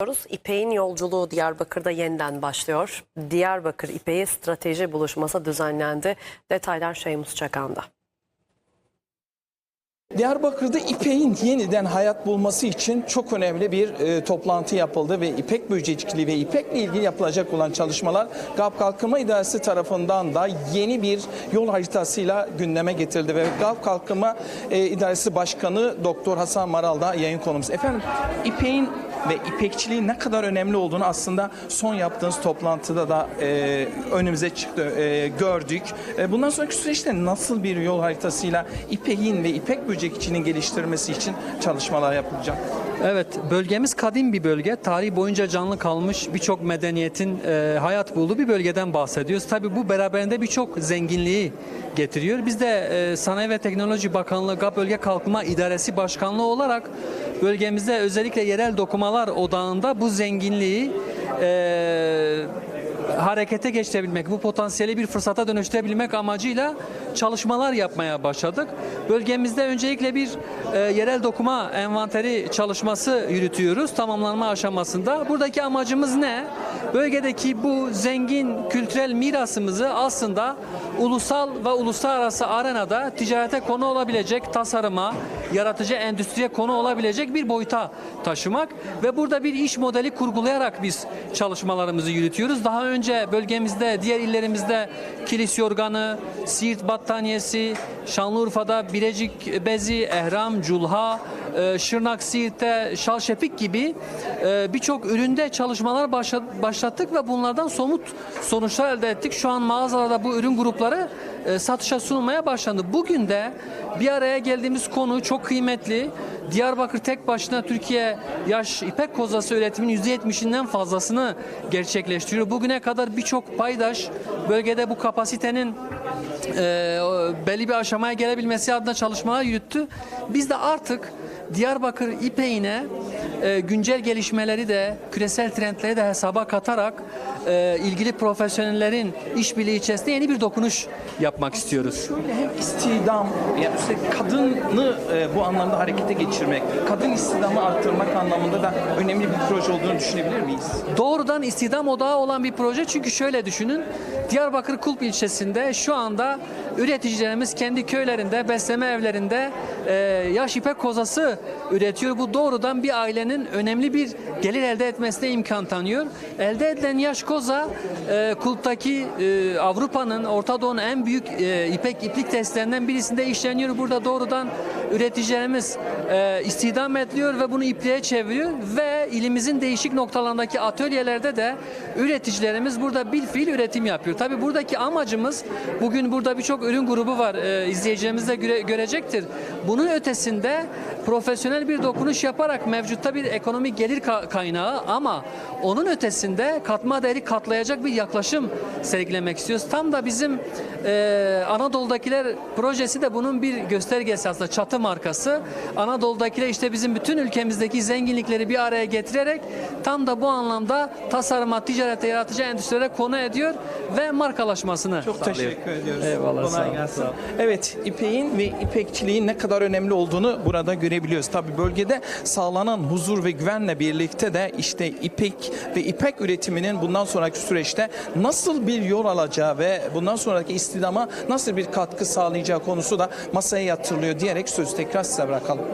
Diyoruz. İpek'in yolculuğu Diyarbakır'da yeniden başlıyor. Diyarbakır İpek'i strateji buluşması düzenlendi. Detaylar Şeymus Çakan'da. Diyarbakır'da İpek'in yeniden hayat bulması için çok önemli bir e, toplantı yapıldı ve İpek böcekçiliği ve İpek'le ilgili yapılacak olan çalışmalar GAP Kalkınma İdaresi tarafından da yeni bir yol haritasıyla gündeme getirildi ve GAP Kalkınma e, İdaresi Başkanı Doktor Hasan Maral da yayın konumuz. Efendim İpek'in ve İpekçiliğin ne kadar önemli olduğunu aslında son yaptığınız toplantıda da e, önümüze çıktı, e, gördük. E, bundan sonraki süreçte nasıl bir yol haritasıyla İpek'in ve İpek böcekçiliğinin geliştirmesi için çalışmalar yapılacak? Evet, bölgemiz kadim bir bölge. Tarih boyunca canlı kalmış birçok medeniyetin e, hayat bulduğu bir bölgeden bahsediyoruz. Tabii bu beraberinde birçok zenginliği getiriyor. Biz de e, Sanayi ve Teknoloji Bakanlığı GAP Bölge Kalkınma İdaresi Başkanlığı olarak bölgemizde özellikle yerel dokumalar odağında bu zenginliği e, harekete geçirebilmek, bu potansiyeli bir fırsata dönüştürebilmek amacıyla çalışmalar yapmaya başladık. Bölgemizde öncelikle bir e, yerel dokuma envanteri çalışması yürütüyoruz tamamlanma aşamasında. Buradaki amacımız ne? Bölgedeki bu zengin kültürel mirasımızı aslında ulusal ve uluslararası arenada ticarete konu olabilecek tasarıma, yaratıcı endüstriye konu olabilecek bir boyuta taşımak ve burada bir iş modeli kurgulayarak biz çalışmalarımızı yürütüyoruz. Daha önce bölgemizde, diğer illerimizde kilis yorganı, siirt battaniyesi, Şanlıurfa'da Birecik bezi, ehram, culha, e, Şırnak, Siirt'te şal şepik gibi e, birçok üründe çalışmalar başla- başlattık ve bunlardan somut sonuçlar elde ettik. Şu an mağazalarda bu ürün grupları e, satışa sunulmaya başlandı. Bugün de bir araya geldiğimiz konu çok kıymetli. Diyarbakır tek başına Türkiye yaş ipek kozası üretiminin %70'inden fazlasını gerçekleştiriyor. Bugüne kadar birçok paydaş bölgede bu kapasitenin e, belli bir aşamaya gelebilmesi adına çalışmalar yürüttü. Biz de artık Diyarbakır İpeğine e, güncel gelişmeleri de küresel trendleri de hesaba katarak e, ilgili profesyonellerin işbirliği içerisinde yeni bir dokunuş yapmak istiyoruz. Şöyle hem istihdam, yani üstelik kadını e, bu anlamda harekete geçirmek, kadın istihdamı arttırmak anlamında da önemli bir proje olduğunu düşünebilir miyiz? Doğrudan istihdam odağı olan bir proje çünkü şöyle düşünün. Diyarbakır Kulp ilçesinde şu anda üreticilerimiz kendi köylerinde, besleme evlerinde e, yaş ipek kozası üretiyor. Bu doğrudan bir ailenin önemli bir gelir elde etmesine imkan tanıyor. Elde edilen yaş koza e, Kulp'taki e, Avrupa'nın, Orta Doğu'nun en büyük e, ipek iplik testlerinden birisinde işleniyor. Burada doğrudan üreticilerimiz e, istihdam ediliyor ve bunu ipliğe çeviriyor ve ilimizin değişik noktalarındaki atölyelerde de üreticilerimiz burada bil fiil üretim yapıyor. Tabi buradaki amacımız bugün burada birçok ürün grubu var e, izleyicilerimiz de göre- görecektir. Bunun ötesinde profesyonel bir dokunuş yaparak mevcutta bir ekonomik gelir ka- kaynağı ama onun ötesinde katma değeri katlayacak bir yaklaşım sergilemek istiyoruz. Tam da bizim e, Anadolu'dakiler projesi de bunun bir göstergesi aslında çatı markası. Anadolu'dakiler işte bizim bütün ülkemizdeki zenginlikleri bir araya getirerek tam da bu anlamda tasarıma, ticarete, yaratıcı endüstrilere konu ediyor ve markalaşmasını Çok sağlıyor. teşekkür ediyoruz. Eyvallah, Kolay gelsin. Evet, ipeğin ve ipekçiliğin ne kadar önemli olduğunu burada görebiliyoruz. Tabii bölgede sağlanan huzur ve güvenle birlikte de işte ipek ve ipek üretiminin bundan sonraki süreçte nasıl bir yol alacağı ve bundan sonraki istihdama nasıl bir katkı sağlayacağı konusu da masaya yatırılıyor diyerek sözü tekrar size bırakalım.